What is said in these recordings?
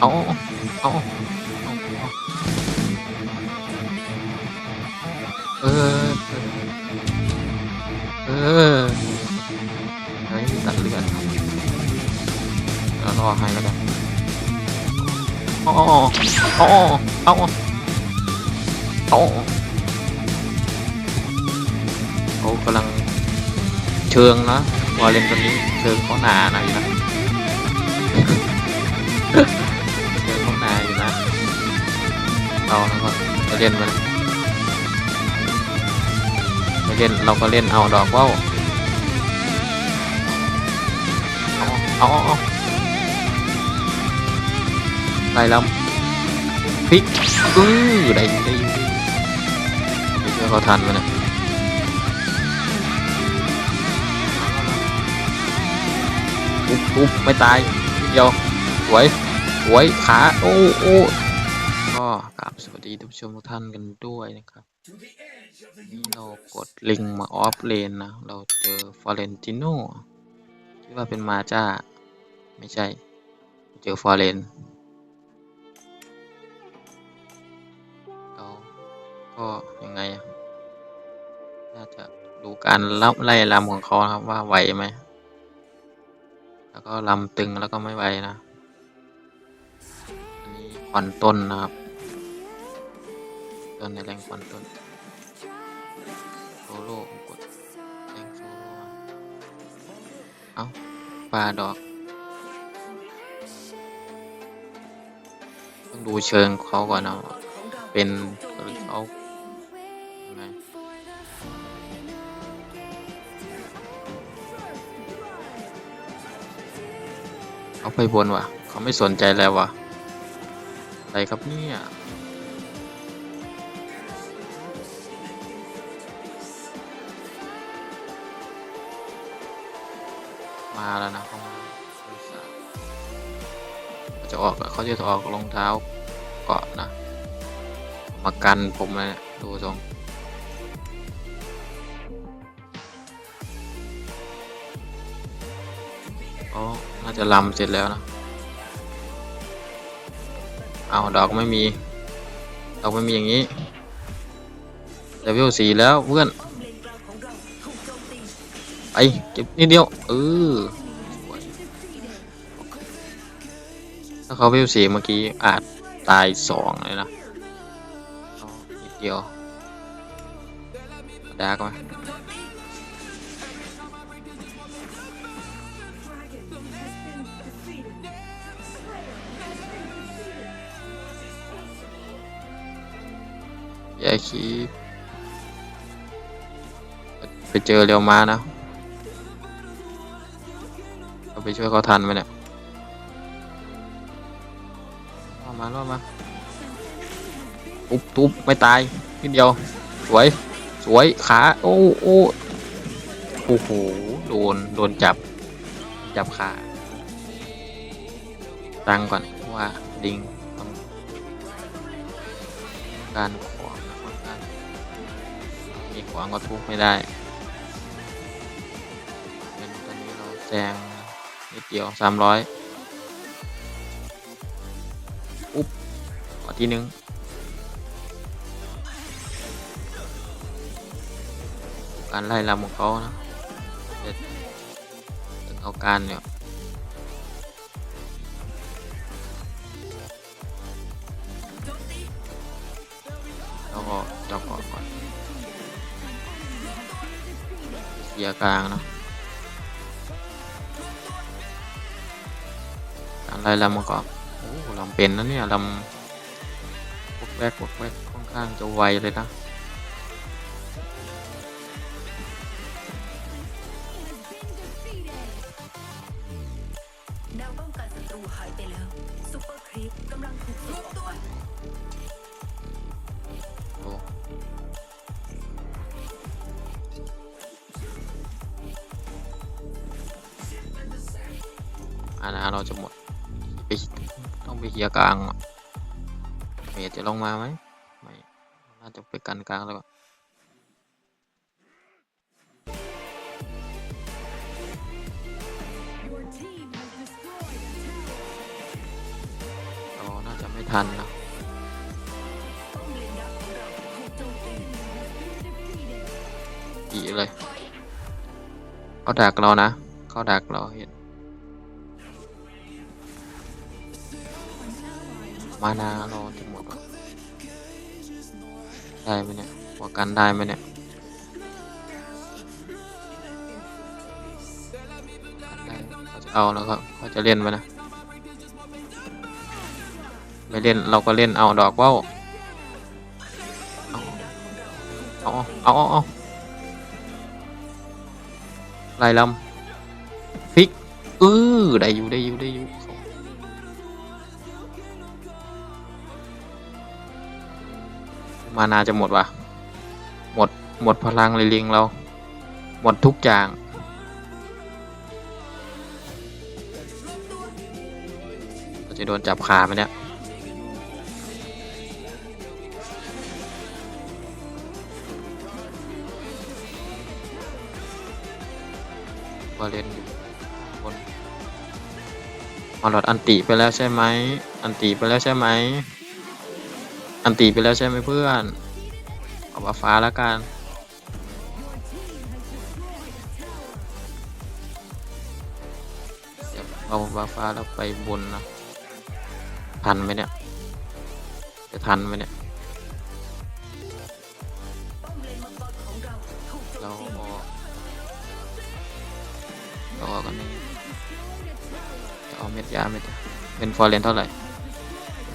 เอาเอาเอาเออ เออเฮ้ยตัดเลือดรอให้แล้วกันเอาเอาเอาเอาเอาเขากำลังเชิงนะวอลเลนตัวนี้เชิงเขาหนาหน่อยนะ เดินข้างในอยู่นะเราครับไปเล่นมันไปเล่นเราก็เล่นเอาดอกว่าวเอาเอาเอาเอาไล่ลำพลิกอื้อได้ได้อยู่ไปช่วยเขาทันมันนะปุ๊บปุ๊บไม่ตายเดียว วยสวยขาโอ้โอ้ก็กราบสวัสดีท่านผู้ชมทุกท่านกันด้วยนะครับนี่เรากดลิงมาออฟเลนนะ เราเจอฟอเรนติโนคิดว่าเป็นมาจ้า ไม่ใช่ เจอฟอเรนเราก็ยังไง น่าจะดูการรับไล่ลำของเขาครับว่าไหวไหม แล้วก็ลำตึงแล้วก็ไม่ไหวนะ อันนี้ควันต้นนะครับ ต้นในแรงควันต้นโซโล่ผมกดแรงโซโล่เอ้าปลาดอก ต้องดูเชิงเขาก่อนนะเป็นหรือเขายังไงเขาไปบนว่ะ เขาไม่สนใจแล้วว่ะ อะไรครับเนี่ยมาแล้วนะเขามาจะออกเขาจะออกรองเท้าเกาะนะ มากันผมเลยเนี่ยดูทรงอ๋อน่าจะลำเสร็จแล้วนะ เอาดอกไม่มีดอกไม่มีอย่างนี้เลเวลสี่แล้วเพื่อนไปเก็บนิดเดียวเออถ้าเขาเลเวลสี่เมื่อกี้อาจตายสองเลยนะนิดเดียวดาร์กไหม แย่คีไปเจอเรียวมานะเราไปช่วยเขาทันไหมเนี่ยล่อมาล่อมาตุ๊บตุ๊บไม่ตายนิดเดียว สวย สวย ขา โอ้โอ้โอ้โห โดน โดนจับ จับขา ตั้งก่อนว่า ดิงต้องการขวางนะค่อนข้าง มีขวางก็ทุบไม่ได้ เป็นตอนนี้เราแซงนิดเดียวสามร้อยอุ๊บขอทีนึงการไล่ลำของเขานะเด็ดถึงเอาการเนี่ยเราก็จ้าก่อนก่อน เกียร์กลางเนาะการไล่ลำมาก่อนโอ้ลำเป็นนะเนี่ยลำวกแวกวกแวกค่อนข้างจะไวเลยนะ อานาเราจะหมดไปต้องไปเฮียกลางเมจจะลงมาไหมไม่น่าจะไปกันกลางแล้วก็ Your team has destroyed a tower. ทันนะจีเลยเขาดักเรานะ เขาดักเราเห็น มานาเราจะหมดวะได้ไหมเนี่ยหัวกันได้ไหมเนี่ยได้เขาจะเอาแล้วก็เขาจะเล่นไหมนะไม่เล่นเราก็เล่นเอาดอกว่าวเอาเอาเอาเอาลายลำพลิกเออได้อยู่ได้อยู่ได้อยู่ มานาจะหมดวะหมดหมดพลังเลยลิงเรา หมดทุกอย่าง เราจะโดนจับขาไหมเนี่ยวาเลนอยู่บนมาหลอดอันติไปแล้วใช่ไหม อันติไปแล้วใช่ไหม อันติไปแล้วใช่ไหมเพื่อน เอาบาฟ้าแล้วกัน เอาบาฟ้าแล้วไปบนนะ ทันไหมเนี่ย จะทันไหมเนี่ยเลนมังกรของเราถูกโจเรามตีออกเราออกกันนี้จะเอาเม็ดยาเม็ดเป็นฟอร์เรนเท่าไหร่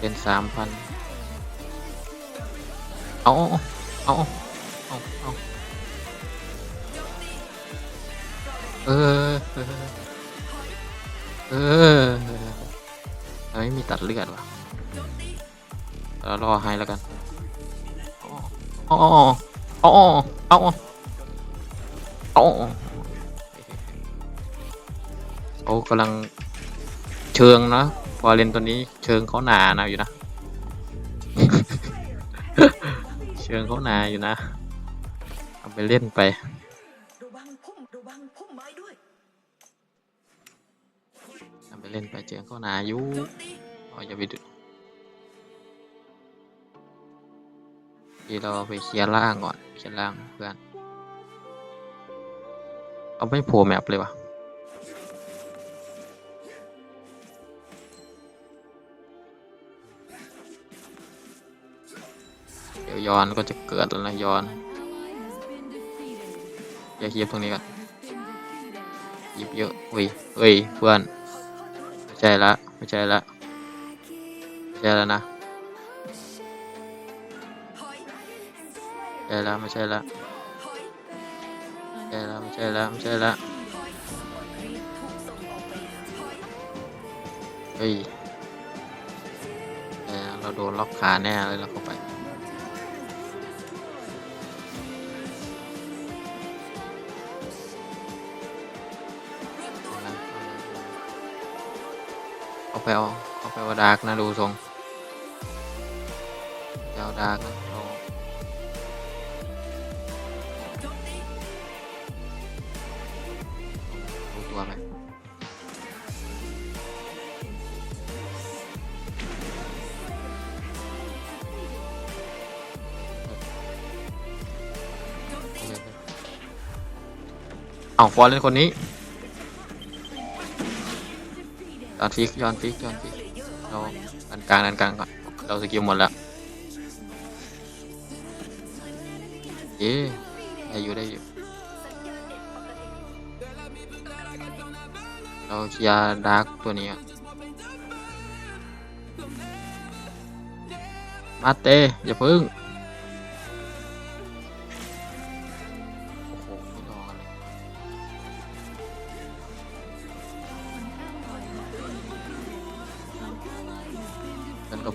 เป็นสามพัน เอาเอาเอาเอาเออ เออเออเราไม่มีตัดเลือดว่ะเรารอให้แล้วกันเอาเอาเอาเอาเอาโอ้เขากำลังเชิงนะฟอร์เรนตัวนี้เชิงเขาหนานะอยู่นะ เชิงเขาหนาอยู่นะ เอาไปเล่นไประวังพุ่มระวังพุ่มไม้ด้วยเอาไปเล่นไปเชิงเขาหนาอยู่โจมตีเอาอย่าไปดูทีเราไปเคลียร์ล่างก่อนเคลียร์ล่างเพื่อน เอาไม่โผล่แมปเลยวะ ยวยอนก็จะเกิดแล้วนะยอนอย่าคีบตรงนี้ก่อนหยิบเยอะเฮ้ยเฮ้ยเพื่อนไม่ใช่ละไม่ใช่ละไม่ใช่แล้วนะใช่ละไม่ใช่ละใช่ละไม่ใช่ละไม่ใช่ละถอยครีปถูกส่งออกไปแล้วเฮ้ยเราโดนล็อกขาแน่เลยเราเข้า ไปเอาไปเอาเอาไปเอาดาร์กนะดูทรงจะเอาดาร์กนะเรารู้ตัวไหมเอาฟอร์เล่นคนนี้ อนฟิกยอนฟิกยอนฟิกเลเยอร์อเราอกมาแล้วดันกลางดันกลางก่อนเราสกิลหมดแล้วเอ๊ะได้อยู่ได้อยู่สัญญาณเน็ตปกติเราเคลียร์ดาร์กตัวนี้อะมาเตอย่าพึ่ง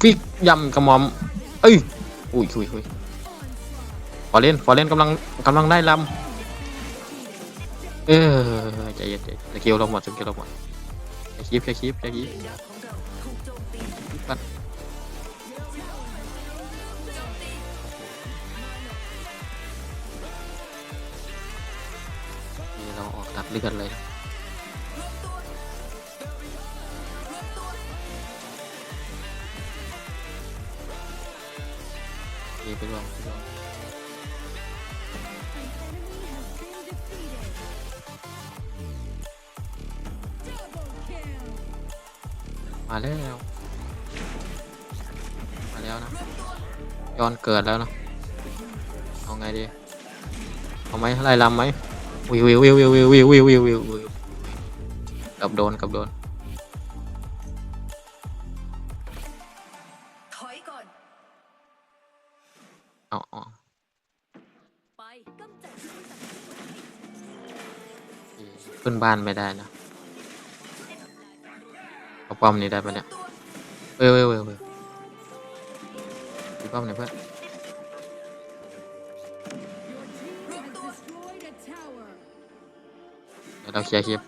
ฟิกยำกระหม่อม เอ้ยอุ้ยอุ้ยอุ้ยฟอเล่นฟอเล่นกำลังกำลังได้ลำเออใจเย็นใจเย็นสกิลเราหมดสกิลเราหมดแค่คลิปแค่คลิปแค่คลิปยักษ์ของเราถูกโจมตีปัดนี่เราออกตัดเลือดเลย ตีไปลองไปลองมาแล้ว มาแล้วนะย้อนเกิดแล้วนะเอาไงดีเอาไหมไล่ลำไหมวิววิววิววิววิววิววิววิววิววิวกับโดนกับโดน ขึ้นบ้านไม่ได้นะเอาป้อมนี้ได้ปะเนี่ยเว้ยเว้ยเว้ยเว้ยดูป้อมหน่อยเพื่อนเดี๋ยวเราเคลียร์คลิป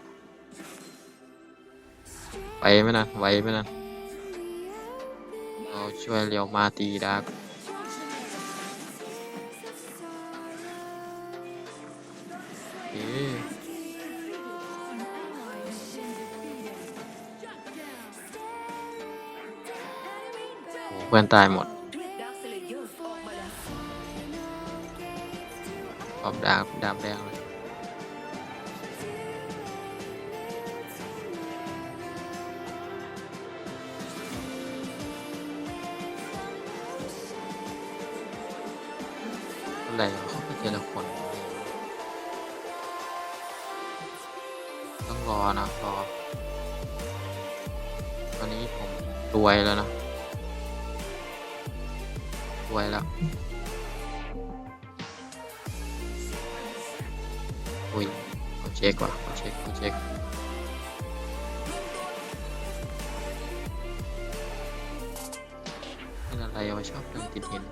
ไปไหมนะไหวไหมนะเราช่วยเรียวมาตีดาร์กเอ๊ เพื่อนตายหมดออกมาแล้วขอบดาบดาบแดงเลยอะไรเขาเป็นทีละคนต้องรอนะรอตอนนี้ผมรวยแล้วนะ รวยแล้วอุ้ยเอเช็คว่ะเอเช็คเอเช็คเป็นอะไรวะชอบเรื่องติดหิน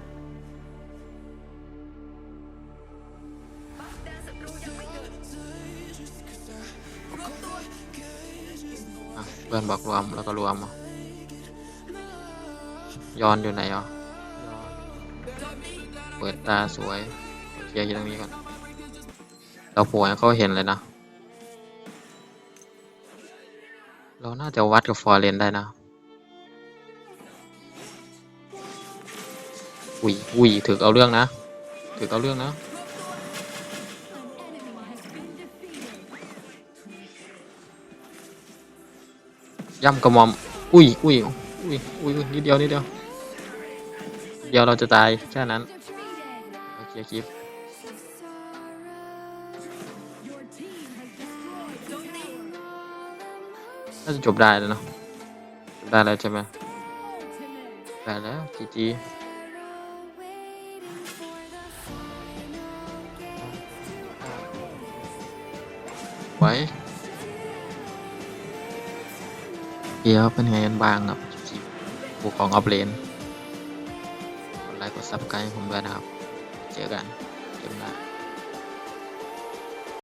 บัฟแดเกิดอะเพื่อนบอกรวมแล้วก็รวมอะย้อนอยู่ไหนอะ เปิดตาสวยเคลียร์อยู่ตรงนี้ก่อนเราโผล่เขาเห็นเลยนะ เราน่าจะวัดกับฟอร์เรนได้นะอุ้ยอุ้ยถือเอาเรื่องนะถือเอาเรื่องนะย่ำกระหม่อมอุ้ยอุ้ยอุ้ยอุ้ยอุ้ยนิดเดียวนิดเดียว เดียวเราจะตายแค่นั้น โอเคคลิปน่าจะจบได้แล้วเนอะจบได้แล้วใช่ไหมได้แล้วจีจีไว้เดี๋ยวเป็นไงกันบ้างครับผู้ของออฟเลนกดไลค์กดซับสไครต์ผมด้วยนะครับ เจอกันเกมหน้า